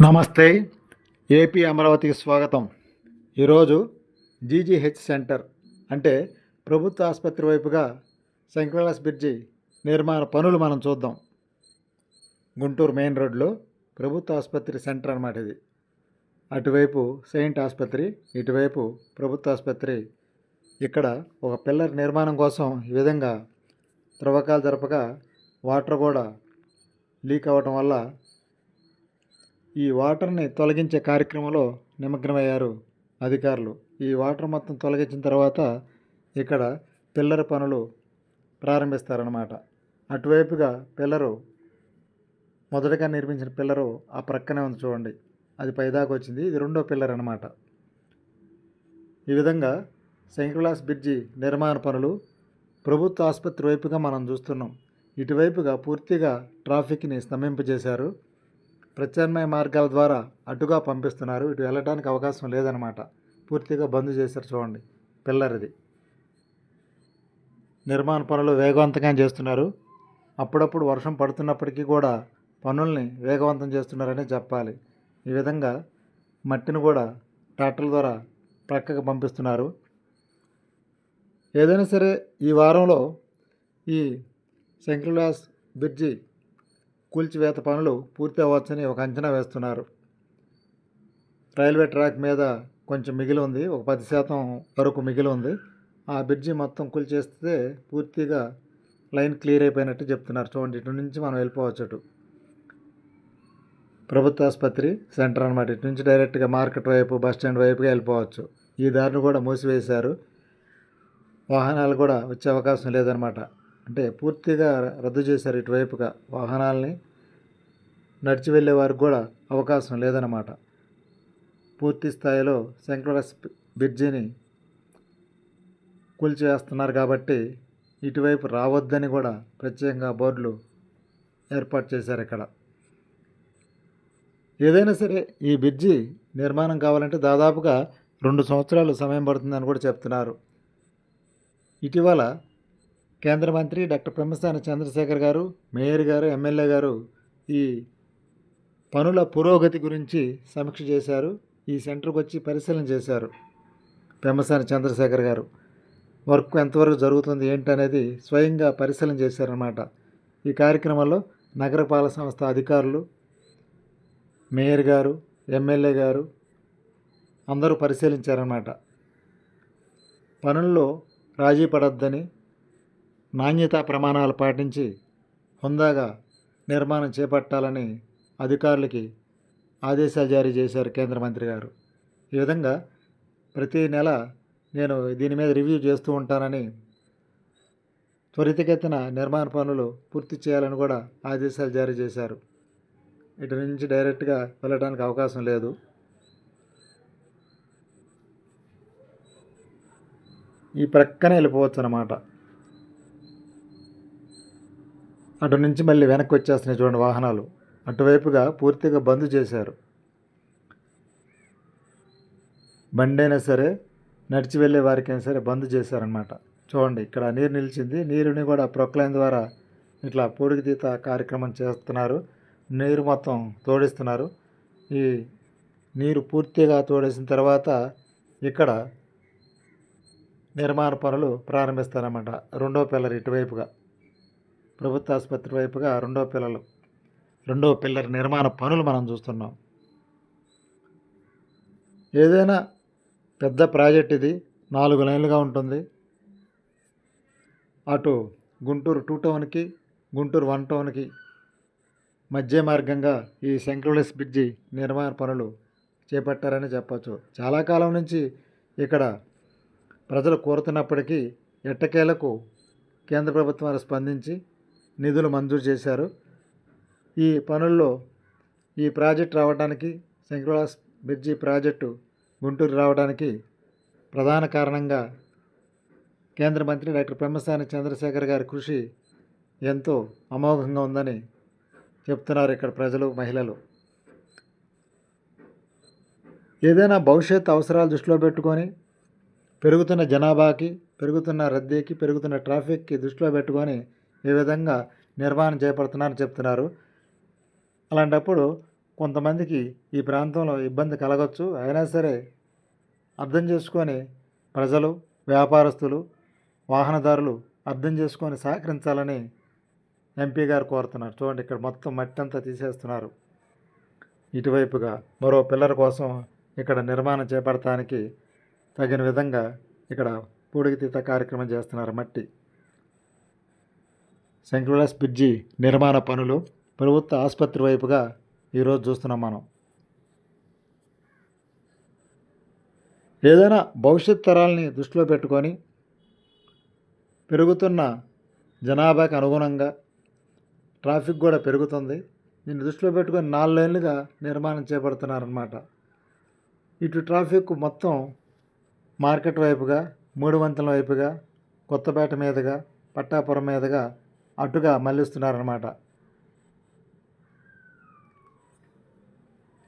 నమస్తే ఏపీ అమరావతికి స్వాగతం. ఈరోజు జీజీహెచ్ సెంటర్ అంటే ప్రభుత్వ ఆసుపత్రి వైపుగా శంకరాస్ బ్రిడ్జి నిర్మాణ పనులు మనం చూద్దాం. గుంటూరు మెయిన్ రోడ్లో ప్రభుత్వ ఆసుపత్రి సెంటర్ అన్నమాట ఇది. అటువైపు సెయింట్ ఆసుపత్రి ఇటువైపు ప్రభుత్వ ఆసుపత్రి. ఇక్కడ ఒక పిల్లర్ నిర్మాణం కోసం ఈ విధంగా త్రవ్వకాలు జరపగా వాటర్ కూడా లీక్ అవ్వటం వల్ల ఈ వాటర్ని తొలగించే కార్యక్రమంలో నిమగ్నమయ్యారు అధికారులు. ఈ వాటర్ మొత్తం తొలగించిన తర్వాత ఇక్కడ పిల్లర్ పనులు ప్రారంభిస్తారనమాట అటువైపుగా పిల్లరు మొదటగా నిర్మించిన పిల్లరు ఆ ప్రక్కనే ఉంది చూడండి. అది పైదాకా వచ్చింది. ఇది రెండో పిల్లర్ అనమాట ఈ విధంగా శంకర్లాస్ బ్రిడ్జి నిర్మాణ పనులు ప్రభుత్వ ఆసుపత్రి వైపుగా మనం చూస్తున్నాం. ఇటువైపుగా పూర్తిగా ట్రాఫిక్ని స్తంభింపజేశారు. ప్రత్యామ్నాయ మార్గాల ద్వారా అటుగా పంపిస్తున్నారు. ఇటు వెళ్ళడానికి అవకాశం లేదనమాట పూర్తిగా బంద్ చేశారు చూడండి. పిల్లర్ది. నిర్మాణ పనులు వేగవంతంగా చేస్తున్నారు. అప్పుడప్పుడు వర్షం పడుతున్నప్పటికీ కూడా పనుల్ని వేగవంతం చేస్తున్నారని చెప్పాలి. ఈ విధంగా మట్టిని కూడా ట్రాక్టర్ల ద్వారా ప్రక్కకు పంపిస్తున్నారు. ఏదైనా సరే ఈ వారంలో ఈ శంకర్లాస్ బ్రిడ్జి కూల్చివేత పనులు పూర్తి అవ్వచ్చని ఒక అంచనా వేస్తున్నారు. రైల్వే ట్రాక్ మీద కొంచెం మిగిలి ఉంది. ఒక పది శాతం వరకు మిగిలి ఉంది. ఆ బ్రిడ్జి మొత్తం కూల్చేస్తే పూర్తిగా లైన్ క్లియర్ అయిపోయినట్టు చెప్తున్నారు. చూడండి ఇటు నుంచి మనం వెళ్ళిపోవచ్చు అటు. ప్రభుత్వ ఆసుపత్రి సెంటర్ అనమాట ఇటు నుంచి డైరెక్ట్గా మార్కెట్ వైపు బస్ స్టాండ్ వైపుగా వెళ్ళిపోవచ్చు. ఈ దారిని కూడా మూసివేశారు. వాహనాలు కూడా వచ్చే అవకాశం లేదనమాట అంటే పూర్తిగా రద్దు చేశారు ఇటువైపుగా వాహనాలని నడిచి వెళ్ళే వారికి కూడా అవకాశం లేదన్నమాట. పూర్తి స్థాయిలో శంకరస్ బ్రిడ్జిని కూల్చివేస్తున్నారు కాబట్టి ఇటువైపు రావద్దని కూడా ప్రత్యేకంగా బోర్డులు ఏర్పాటు చేశారు ఇక్కడ. ఏదైనా సరే ఈ బ్రిడ్జి నిర్మాణం కావాలంటే దాదాపుగా రెండు సంవత్సరాలు సమయం పడుతుందని కూడా చెప్తున్నారు. ఇటీవల కేంద్ర మంత్రి డాక్టర్ బ్రహ్మస్థాన చంద్రశేఖర్ గారు మేయర్ గారు ఎమ్మెల్యే గారు ఈ పనుల పురోగతి గురించి సమీక్ష చేశారు. ఈ సెంటర్కి వచ్చి పరిశీలన చేశారు బ్రహ్మస్థాన చంద్రశేఖర్ గారు. వర్క్ ఎంతవరకు జరుగుతుంది ఏంటనేది స్వయంగా పరిశీలన చేశారన్నమాట. ఈ కార్యక్రమంలో నగరపాలక సంస్థ అధికారులు మేయర్ గారు ఎమ్మెల్యే గారు అందరూ పరిశీలించారన్నమాట. పనుల్లో రాజీ పడొద్దని నాణ్యతా ప్రమాణాలు పాటించి హుందాగా నిర్మాణం చేపట్టాలని అధికారులకి ఆదేశాలు జారీ చేశారు కేంద్ర మంత్రి గారు. ఈ విధంగా ప్రతి నెల నేను దీని మీద రివ్యూ చేస్తూ ఉంటానని త్వరితగతిన నిర్మాణ పనులు పూర్తి చేయాలని కూడా ఆదేశాలు జారీ చేశారు. ఇటు నుంచి డైరెక్ట్గా వెళ్ళడానికి అవకాశం లేదు. ఈ ప్రక్కనే వెళ్ళిపోవచ్చు అన్నమాట. అటు నుంచి మళ్ళీ వెనక్కి వచ్చేస్తున్నాయి చూడండి వాహనాలు. అటువైపుగా పూర్తిగా బంద్ చేశారు. బండి అయినా సరే నడిచి వెళ్ళే వారికైనా సరే బంద్ చేశారనమాట చూడండి ఇక్కడ నీరు నిలిచింది. నీరుని కూడా ప్రొక్లైన్ ద్వారా ఇట్లా పొడికితీత కార్యక్రమం చేస్తున్నారు. నీరు మొత్తం తోడిస్తున్నారు. ఈ నీరు పూర్తిగా తోడేసిన తర్వాత ఇక్కడ నిర్మాణ పనులు ప్రారంభిస్తారన్నమాట. రెండో పిల్లర్ ఇటువైపుగా. ప్రభుత్వ ఆసుపత్రి వైపుగా రెండో పిల్లలు రెండో పిల్లర్ నిర్మాణ పనులు మనం చూస్తున్నాం. ఏదైనా పెద్ద ప్రాజెక్ట్ ఇది నాలుగు లైన్లుగా ఉంటుంది. అటు గుంటూరు టూ టౌన్కి గుంటూరు వన్ టౌన్కి మధ్య మార్గంగా ఈ సెంక్రోలెస్ బ్రిడ్జి నిర్మాణ పనులు చేపట్టారని చెప్పచ్చు. చాలా కాలం నుంచి ఇక్కడ ప్రజలు కోరుతున్నప్పటికీ ఎట్టకేలకు కేంద్ర ప్రభుత్వం స్పందించి నిధులు మంజూరు చేశారు. ఈ పనుల్లో ఈ ప్రాజెక్ట్ రావడానికి శంకరాస్ బ్రిడ్జి ప్రాజెక్టు గుంటూరు రావడానికి ప్రధాన కారణంగా కేంద్ర మంత్రి డాక్టర్ పెమ్మసాని చంద్రశేఖర్ గారి కృషి ఎంతో అమోఘంగా ఉందని చెప్తున్నారు ఇక్కడ ప్రజలు మహిళలు. ఏదైనా భవిష్యత్ అవసరాలు దృష్టిలో పెట్టుకొని పెరుగుతున్న జనాభాకి పెరుగుతున్న రద్దీకి పెరుగుతున్న ట్రాఫిక్కి దృష్టిలో పెట్టుకొని ఈ విధంగా నిర్మాణం చేపడుతున్నారని చెప్తున్నారు. అలాంటప్పుడు కొంతమందికి ఈ ప్రాంతంలో ఇబ్బంది కలగవచ్చు అయినా సరే అర్థం చేసుకొని ప్రజలు వ్యాపారస్తులు వాహనదారులు అర్థం చేసుకొని సహకరించాలని ఎంపీ గారు కోరుతున్నారు. చూడండి ఇక్కడ మొత్తం మట్టి అంతా తీసేస్తున్నారు. ఇటువైపుగా మరో పిల్లర్ కోసం ఇక్కడ నిర్మాణం చేపడటానికి తగిన విధంగా ఇక్కడ పూడికితీత కార్యక్రమం చేస్తున్నారు మట్టి. సెంక్రోలస్ బ్రిడ్జి నిర్మాణ పనులు ప్రభుత్వ ఆసుపత్రి వైపుగా ఈరోజు చూస్తున్నాం మనం. ఏదైనా భవిష్యత్ తరాలని దృష్టిలో పెట్టుకొని పెరుగుతున్న జనాభాకి అనుగుణంగా ట్రాఫిక్ కూడా పెరుగుతుంది. దీన్ని దృష్టిలో పెట్టుకొని నాలుగు లైన్లుగా నిర్మాణం చేపడుతున్నారన్నమాట. ఇటు ట్రాఫిక్ మొత్తం మార్కెట్ వైపుగా మూడు వంతుల వైపుగా కొత్తపేట మీదుగా పట్టాపురం మీదుగా అటుగా మళ్ళిస్తున్నారన్నమాట.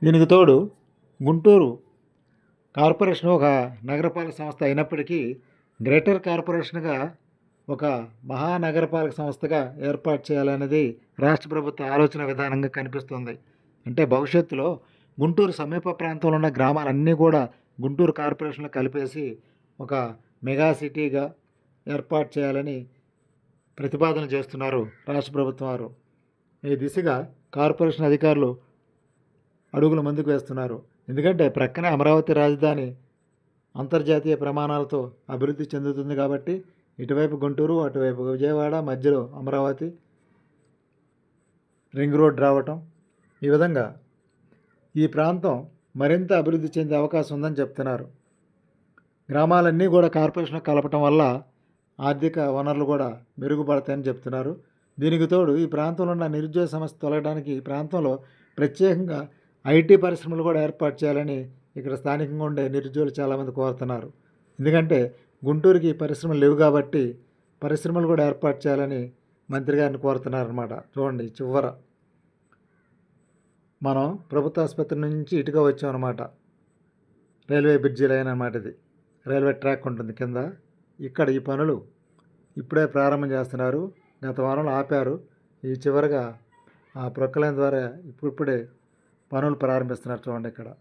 దీనికి తోడు గుంటూరు కార్పొరేషన్ ఒక నగరపాలక సంస్థ అయినప్పటికీ గ్రేటర్ కార్పొరేషన్గా ఒక మహానగరపాలక సంస్థగా ఏర్పాటు చేయాలనేది రాష్ట్ర ప్రభుత్వ ఆలోచన విధానంగా కనిపిస్తుంది. అంటే భవిష్యత్తులో గుంటూరు సమీప ప్రాంతంలో ఉన్న గ్రామాలన్నీ కూడా గుంటూరు కార్పొరేషన్లో కలిపేసి ఒక మెగా సిటీగా ఏర్పాటు చేయాలని ప్రతిపాదన చేస్తున్నారు రాష్ట్ర ప్రభుత్వం వారు. ఈ దిశగా కార్పొరేషన్ అధికారులు అడుగులు ముందుకు వేస్తున్నారు. ఎందుకంటే ప్రక్కనే అమరావతి రాజధాని అంతర్జాతీయ ప్రమాణాలతో అభివృద్ధి చెందుతుంది కాబట్టి ఇటువైపు గుంటూరు అటువైపు విజయవాడ మధ్యలో అమరావతి రింగ్ రోడ్ రావటం. ఈ విధంగా ఈ ప్రాంతం మరింత అభివృద్ధి చెందే అవకాశం ఉందని చెప్తున్నారు. గ్రామాలన్నీ కూడా కార్పొరేషన్ కలపటం వల్ల ఆర్థిక వనరులు కూడా మెరుగుపడతాయని చెప్తున్నారు. దీనికి తోడు ఈ ప్రాంతంలో ఉన్న నిరుద్యోగ సమస్య తొలగడానికి ఈ ప్రాంతంలో ప్రత్యేకంగా ఐటీ పరిశ్రమలు కూడా ఏర్పాటు చేయాలని ఇక్కడ స్థానికంగా ఉండే నిరుద్యోగులు చాలామంది కోరుతున్నారు. ఎందుకంటే గుంటూరుకి పరిశ్రమలు లేవు కాబట్టి పరిశ్రమలు కూడా ఏర్పాటు చేయాలని మంత్రి గారిని కోరుతున్నారన్నమాట. చూడండి చివర. మనం ప్రభుత్వ ఆసుపత్రి నుంచి ఇటుగా వచ్చామన్నమాట. రైల్వే బ్రిడ్జి లైన్ అన్నమాట ఇది. రైల్వే ట్రాక్ ఉంటుంది కింద. ఇక్కడ ఈ పనులు ఇప్పుడే ప్రారంభం చేస్తున్నారు. గత వారంలో ఆపారు. ఈ చివరగా ఆ ప్రొక్కలైన ద్వారా ఇప్పుడిప్పుడే పనులు ప్రారంభిస్తున్నారు చూడండి ఇక్కడ.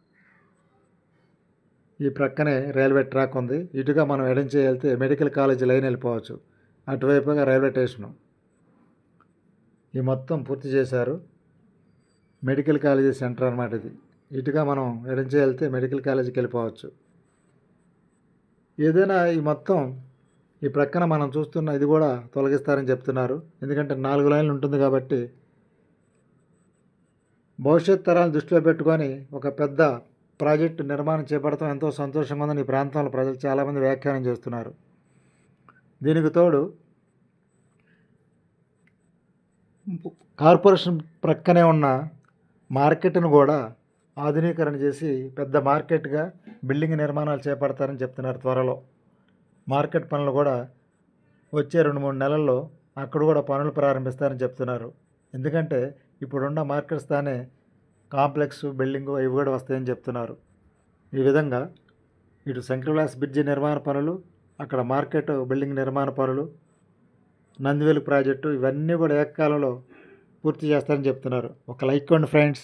ఈ ప్రక్కనే రైల్వే ట్రాక్ ఉంది. ఇటుగా మనం ఎడంచి వెళ్తే మెడికల్ కాలేజ్ లైన్ వెళ్ళిపోవచ్చు. అటువైపుగా రైల్వే స్టేషను. ఈ మొత్తం పూర్తి చేశారు. మెడికల్ కాలేజీ సెంటర్ అన్నమాట ఇది. ఇటుగా మనం ఎడంచి వెళ్తే మెడికల్ కాలేజీకి వెళ్ళిపోవచ్చు. ఏదైనా ఈ మొత్తం ఈ ప్రక్కన మనం చూస్తున్న ఇది కూడా తొలగిస్తారని చెప్తున్నారు. ఎందుకంటే నాలుగు లైన్లు ఉంటుంది కాబట్టి భవిష్యత్ తరాలను దృష్టిలో పెట్టుకొని ఒక పెద్ద ప్రాజెక్టు నిర్మాణం చేపడతాం. ఎంతో సంతోషంగా ఉందని ఈ ప్రాంతంలో ప్రజలు చాలామంది వ్యాఖ్యానం చేస్తున్నారు. దీనికి తోడు కార్పొరేషన్ ప్రక్కనే ఉన్న మార్కెట్ను కూడా ఆధునీకరణ చేసి పెద్ద మార్కెట్గా బిల్డింగ్ నిర్మాణాలు చేపడతారని చెప్తున్నారు త్వరలో. మార్కెట్ పనులు కూడా వచ్చే రెండు మూడు నెలల్లో అక్కడ కూడా పనులు ప్రారంభిస్తారని చెప్తున్నారు. ఎందుకంటే ఇప్పుడున్న మార్కెట్ స్థానే కాంప్లెక్స్ బిల్డింగు ఇవి కూడా వస్తాయని చెప్తున్నారు. ఈ విధంగా ఇటు శంకరవిలాస్ బ్రిడ్జి నిర్మాణ పనులు అక్కడ మార్కెట్ బిల్డింగ్ నిర్మాణ పనులు నందివేలు ప్రాజెక్టు ఇవన్నీ కూడా ఏకకాలంలో పూర్తి చేస్తారని చెప్తున్నారు. ఒక లైక్ అండ్ ఫ్రెండ్స్.